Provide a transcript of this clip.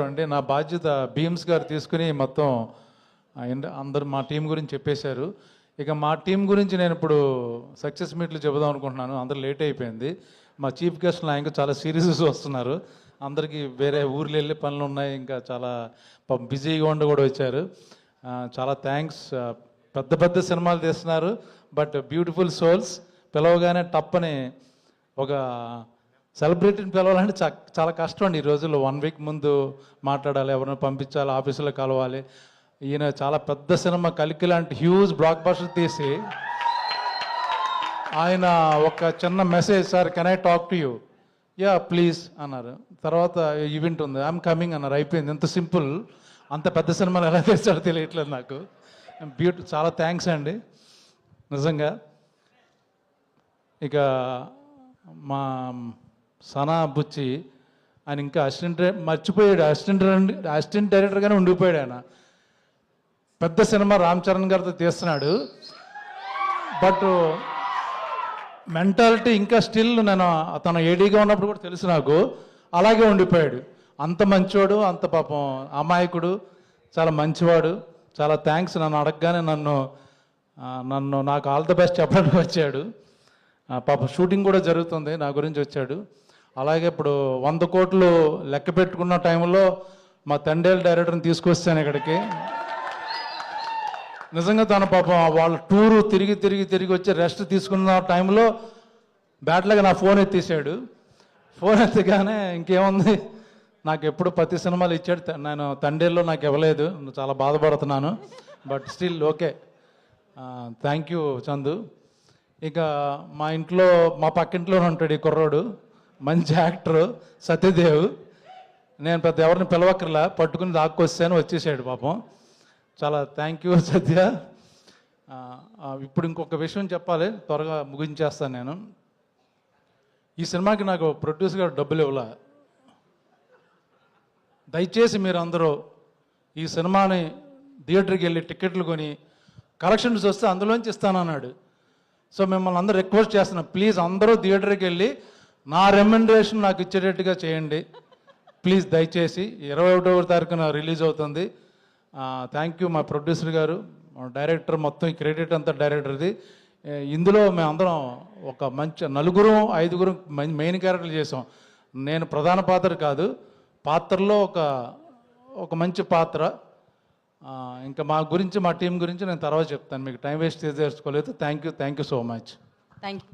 అండి నా బాధ్యత భీమ్స్ గారు తీసుకుని మొత్తం అందరు మా టీం గురించి చెప్పేశారు. ఇక మా టీం గురించి నేను ఇప్పుడు సక్సెస్ మీట్లు చెబుదాం అనుకుంటున్నాను. అందరు లేట్ అయిపోయింది. మా చీఫ్ గెస్ట్లు ఇంకా చాలా సీరియస్ వస్తున్నారు. అందరికీ వేరే ఊర్లు వెళ్ళే పనులు ఉన్నాయి. ఇంకా చాలా బిజీగా ఉండి కూడా వచ్చారు. చాలా థ్యాంక్స్ పెద్ద పెద్ద సినిమాలు తీస్తున్నారు. But beautiful souls. పిలవగానే టప్పని ఒక సెలబ్రిటీని పిలవాలంటే చాలా కష్టం అండి ఈ రోజుల్లో. వన్ వీక్ ముందు మాట్లాడాలి ఎవరిని పంపించాలి ఆఫీసులో కలవాలి. ఈయన చాలా పెద్ద సినిమా కలికి లాంటి హ్యూజ్ బ్లాక్ బస్టర్ తీసి ఆయన ఒక చిన్న message sir can I talk to you yeah please అన్నారు. తర్వాత ఈవెంట్ ఉంది. ఐఎమ్ కమింగ్ అన్నారు. అయిపోయింది. ఎంత సింపుల్. అంత పెద్ద సినిమాలు ఎలా తీస్తాడో తెలియట్లేదు నాకు. బ్యూటి చాలా థ్యాంక్స్ అండి. నిజంగా. ఇక మా సనా బుచ్చి ఆయన ఇంకా అసిస్టెంట్ మర్చిపోయాడు. అసిస్టెంట్ అసిస్టెంట్ డైరెక్టర్గానే ఉండిపోయాడు ఆయన. పెద్ద సినిమా రామ్ చరణ్ గారితో తీస్తున్నాడు. బట్ మెంటాలిటీ ఇంకా స్టిల్ నేను అతను ఏడీగా ఉన్నప్పుడు కూడా తెలుసు నాకు. అలాగే ఉండిపోయాడు. అంత మంచివాడు అంత పాపం అమాయకుడు చాలా మంచివాడు. చాలా థ్యాంక్స్ నన్ను అడగగానే నన్ను నన్ను నాకు ఆల్ ద బెస్ట్ చెప్పడానికి వచ్చాడు. పాప పాపం షూటింగ్ కూడా జరుగుతుంది నా గురించి వచ్చాడు. అలాగే ఇప్పుడు వంద కోట్లు లెక్క పెట్టుకున్న టైంలో మా తండేలు డైరెక్టర్ని తీసుకొస్తాను ఇక్కడికి. నిజంగా తన పాపం వాళ్ళ టూరు తిరిగి తిరిగి తిరిగి వచ్చి రెస్ట్ తీసుకున్న టైంలో బ్యాట్లాగా నా ఫోన్ ఎత్తేసాడు. ఫోన్ ఎత్తగానే ఇంకేముంది? నాకు ఎప్పుడు ప్రతి సినిమాలు ఇచ్చాడు. త- నేను తండేల్లో నాకు ఇవ్వలేదు. చాలా బాధపడుతున్నాను. But still okay. Thank you Chandu. ఇక మా ఇంట్లో మా పక్కింట్లోనే ఉంటాడు ఈ కుర్రోడు. మంచి యాక్టర్ సత్యదేవ్. నేను పెద్ద ఎవరిని పిలవక్కర్లా పట్టుకుని దాక్కొస్తాను వచ్చేసాడు పాపం. చాలా థ్యాంక్ యూ సత్య. ఇప్పుడు ఇంకొక విషయం చెప్పాలి త్వరగా ముగించేస్తాను నేను. ఈ సినిమాకి నాకు ప్రొడ్యూసర్ గారు డబ్బులు ఇవ్వలే. దయచేసి మీరు అందరూ ఈ సినిమాని థియేటర్కి వెళ్ళి టికెట్లు కొని కలెక్షన్స్ వస్తే అందులోంచి ఇస్తానన్నాడు. సో మిమ్మల్ని అందరూ రిక్వెస్ట్ చేస్తున్నాం ప్లీజ్ అందరూ థియేటర్కి వెళ్ళి నా రెమ్యునరేషన్ నాకు ఇచ్చేటట్టుగా చేయండి. ప్లీజ్ దయచేసి ఇరవై ఒకటవ తారీఖున రిలీజ్ అవుతుంది. థ్యాంక్ యూ మా ప్రొడ్యూసర్ గారు డైరెక్టర్ మొత్తం ఈ క్రెడిట్ అంతా డైరెక్టర్ది ఇందులో మేమందరం ఒక మంచి నలుగురు ఐదుగురు మెయిన్ క్యారెక్టర్లు చేసాం నేను ప్రధాన పాత్ర కాదు పాత్రలో ఒక ఒక మంచి పాత్ర. ఇంకా మా గురించి మా టీం గురించి నేను తర్వాత చెప్తాను. మీకు టైం వేస్ట్ చేసుకోలేదు thank you thank you so much thank you